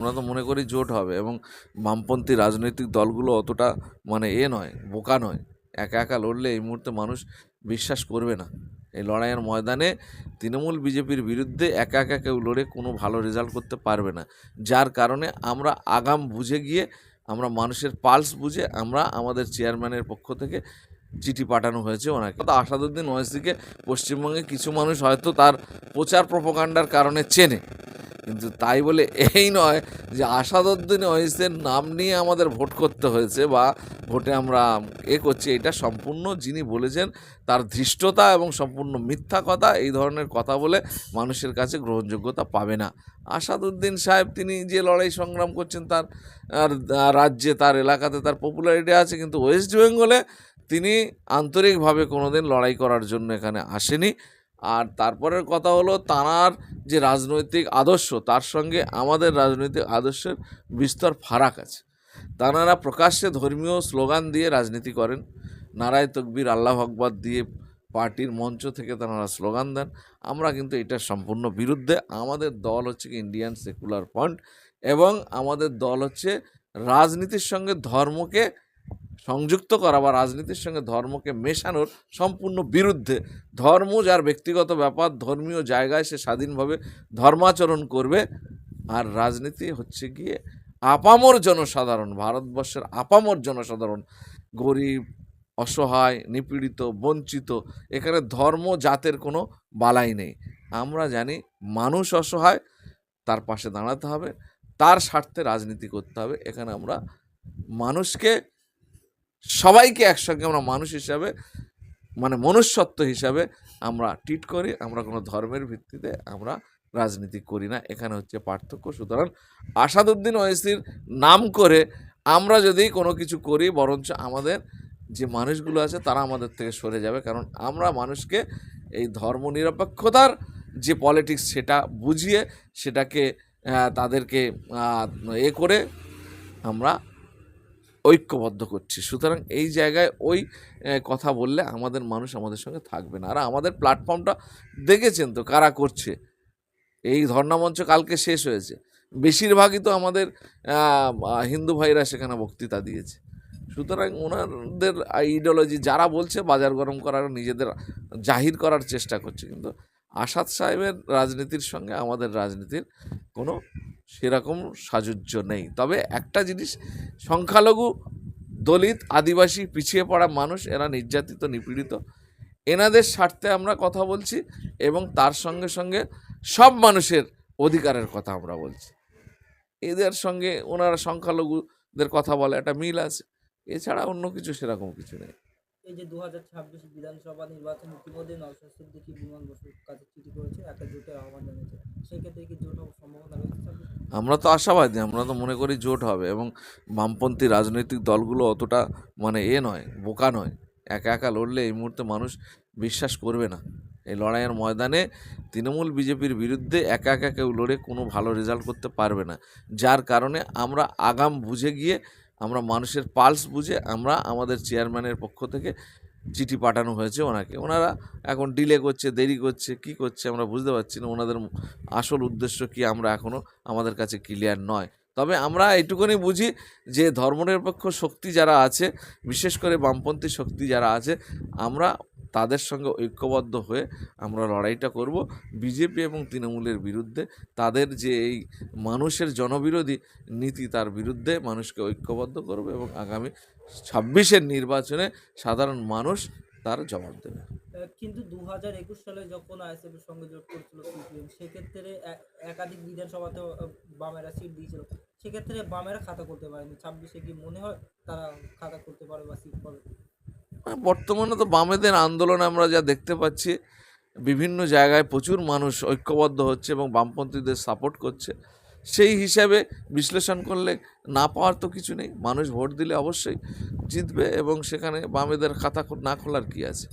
আমরা তো মনে করি জোট হবে এবং বামপন্থী রাজনৈতিক দলগুলো অতটা মানে এ নয়, বোকা নয়। একা একা লড়লে এই মুহূর্তে মানুষ বিশ্বাস করবে না। এই লড়াইয়ের ময়দানে তৃণমূল বিজেপির বিরুদ্ধে একা একা কেউ লড়ে কোনো ভালো রেজাল্ট করতে পারবে না। যার কারণে আমরা আগাম বুঝে গিয়ে, আমরা মানুষের পালস বুঝে আমরা আমাদের চেয়ারম্যানের পক্ষ থেকে চিঠি পাঠানো হয়েছে ওনাকে। তো আসাদুদ্দিন ওয়াইসিকে পশ্চিমবঙ্গে কিছু মানুষ হয়তো তার প্রচার প্রপাগান্ডার কারণে চেনে। কিন্তু তাই বলে এই নয় যে আসাদুদ্দিন ওয়াইসের নাম নিয়ে আমাদের ভোট করতে হয়েছে বা ভোটে আমরা এ করছি, এটা সম্পূর্ণ যিনি বলেছেন তার ধৃষ্টতা এবং সম্পূর্ণ মিথ্যা কথা, এই ধরনের কথা বলে মানুষের কাছে গ্রহণযোগ্যতা পাবে না। আসাদুদ্দিন সাহেব তিনি যে লড়াই সংগ্রাম করছেন তার রাজ্যে, তার এলাকাতে তার পপুলারিটি আছে, কিন্তু ওয়েস্ট বেঙ্গলে তিনি আন্তরিকভাবে কোনোদিন লড়াই করার জন্য এখানে আসেনি। আর তারপরের কথা হলো তাঁর যে রাজনৈতিক আদর্শ, তার সঙ্গে আমাদের রাজনৈতিক আদর্শের বিস্তর ফারাক আছে। তাঁরা প্রকাশ্যে ধর্মীয় স্লোগান দিয়ে রাজনীতি করেন। নারায় তকবীর, আল্লাহ আকবর দিয়ে পার্টির মঞ্চ থেকে তারা স্লোগান দেন। আমরা কিন্তু এটার সম্পূর্ণ বিরুদ্ধে। আমাদের দল হচ্ছে ইন্ডিয়ান সেকুলার ফ্রন্ট এবং আমাদের দল হচ্ছে রাজনীতির সঙ্গে ধর্মকে সংযুক্ত করা বা রাজনীতির সঙ্গে ধর্মকে মেশানোর সম্পূর্ণ বিরুদ্ধে ধর্ম যার ব্যক্তিগত ব্যাপার, ধর্মীয় জায়গায় সে স্বাধীনভাবে ধর্মাচরণ করবে। আর রাজনীতি হচ্ছে গিয়ে আপামর জনসাধারণ, ভারতবর্ষের আপামর জনসাধারণ, গরিব, অসহায়, নিপীড়িত, বঞ্চিত, এখানে ধর্ম জাতের কোনো বালাই নেই। আমরা জানি মানুষ অসহায়, তার পাশে দাঁড়াতে হবে, তার স্বার্থে রাজনীতি করতে হবে। এখানে আমরা মানুষকে সবাইকে একসঙ্গে আমরা মানুষ হিসাবে মানে মনুষ্যত্ব হিসাবে আমরা ট্রিট করি, আমরা কোনো ধর্মের ভিত্তিতে আমরা রাজনীতি করি না। এখানে হচ্ছে পার্থক্য। সুতরাং আসাদুদ্দিন ওয়েসির নাম করে আমরা যদি কোনো কিছু করি, বরঞ্চ আমাদের যে মানুষগুলো আছে তারা আমাদের থেকে সরে যাবে। কারণ আমরা মানুষকে এই ধর্মনিরপেক্ষতার যে পলিটিক্স সেটা বুঝিয়ে সেটাকে তাদেরকে এ করে আমরা ঐক্যবদ্ধ করছি। সুতরাং এই জায়গায় ওই কথা বললে আমাদের মানুষ আমাদের সঙ্গে থাকবে না। আর আমাদের প্ল্যাটফর্মটা দেখেছেন তো কারা করছে? এই ধর্ণামঞ্চ কালকে শেষ হয়েছে। বেশিরভাগই তো আমাদের হিন্দু ভাইরা সেখানে বক্তৃতা দিয়েছে। সুতরাং ওনাদের আইডিওলজি যারা বলছে বাজার গরম করার, নিজেদের জাহির করার চেষ্টা করছে। কিন্তু আসাদ সাহেবের রাজনীতির সঙ্গে আমাদের রাজনীতির কোনো সেরকম সাযুজ্য নেই। তবে একটা জিনিস, সংখ্যালঘু দলিত আদিবাসী পিছিয়ে পড়া মানুষ, এরা নির্যাতিত, নিপীড়িত, এনাদের স্বার্থে আমরা কথা বলছি এবং তার সঙ্গে সঙ্গে সব মানুষের অধিকারের কথা আমরা বলছি। এদের সঙ্গে ওনারা সংখ্যালঘুদের কথা বলে, একটা মিল আছে। এছাড়া অন্য কিছু সেরকম কিছু নেই। এই যে দু হাজার ছাব্বিশ বিধানসভা নির্বাচন ইতিমধ্যে নওশাদ সিদ্দিকী বিমান বসুর কাছে চিঠি করেছে একটা জোটের আহ্বান জানিয়েছে। সেক্ষেত্রে কি জোট আমরা তো আশাবাদী, আমরা তো মনে করি জোট হবে এবং বামপন্থী রাজনৈতিক দলগুলো অতটা মানে এ নয়, বোকা নয়। একা একা লড়লে এই মুহূর্তে মানুষ বিশ্বাস করবে না। এই লড়াইয়ের ময়দানে তৃণমূল বিজেপির বিরুদ্ধে একা একা কেউ লড়ে কোনো ভালো রেজাল্ট করতে পারবে না। যার কারণে আমরা আগাম বুঝে গিয়ে, আমরা মানুষের পালস বুঝে আমরা আমাদের চেয়ারম্যানের পক্ষ থেকে চিঠি পাঠানো হয়েছে ওনাকে। ওনারা এখন ডিলে করছে, দেরি করছে, কি করছে আমরা বুঝতে পারছি না। ওনাদের আসল উদ্দেশ্য কি আমরা এখনও আমাদের কাছে ক্লিয়ার নয়। তবে আমরা এইটুকুনি বুঝি যে ধর্মনিরপেক্ষ শক্তি যারা আছে, বিশেষ করে বামপন্থী শক্তি যারা আছে, আমরা তাদের সঙ্গে ঐক্যবদ্ধ হয়ে আমরা লড়াইটা করব। বিজেপি এবং তৃণমূলের বিরুদ্ধে তাদের যে এই মানুষের জনবিরোধী নীতি তার বিরুদ্ধে মানুষকে ঐক্যবদ্ধ করব এবং আগামী ছাব্বিশের নির্বাচনে সাধারণ মানুষ তার জবাব দেবে। কিন্তু দু হাজার একুশ সালে যখন আইএসএফ এর সঙ্গে জোট করছিল সিপিএম সেক্ষেত্রে একাধিক বিধানসভাতেও আহ, বামেরা সিট দিয়েছিল। সেক্ষেত্রে বামেরা খাতা করতে পারেনি। ছাব্বিশে কি মনে হয় তারা খাতা করতে পারে বা সিট পাবে? বর্তমানে তো বামেদের আন্দোলন আমরা যা দেখতে পাচ্ছি, বিভিন্ন জায়গায় প্রচুর মানুষ ঐক্যবদ্ধ হচ্ছে এবং বামপন্থীদের সাপোর্ট করছে। সেই হিসাবে বিশ্লেষণ করলে না পাওয়ার তো কিছু নেই। মানুষ ভোট দিলে অবশ্যই জিতবে এবং সেখানে বামেদের খাতা না খোলার কি আছে?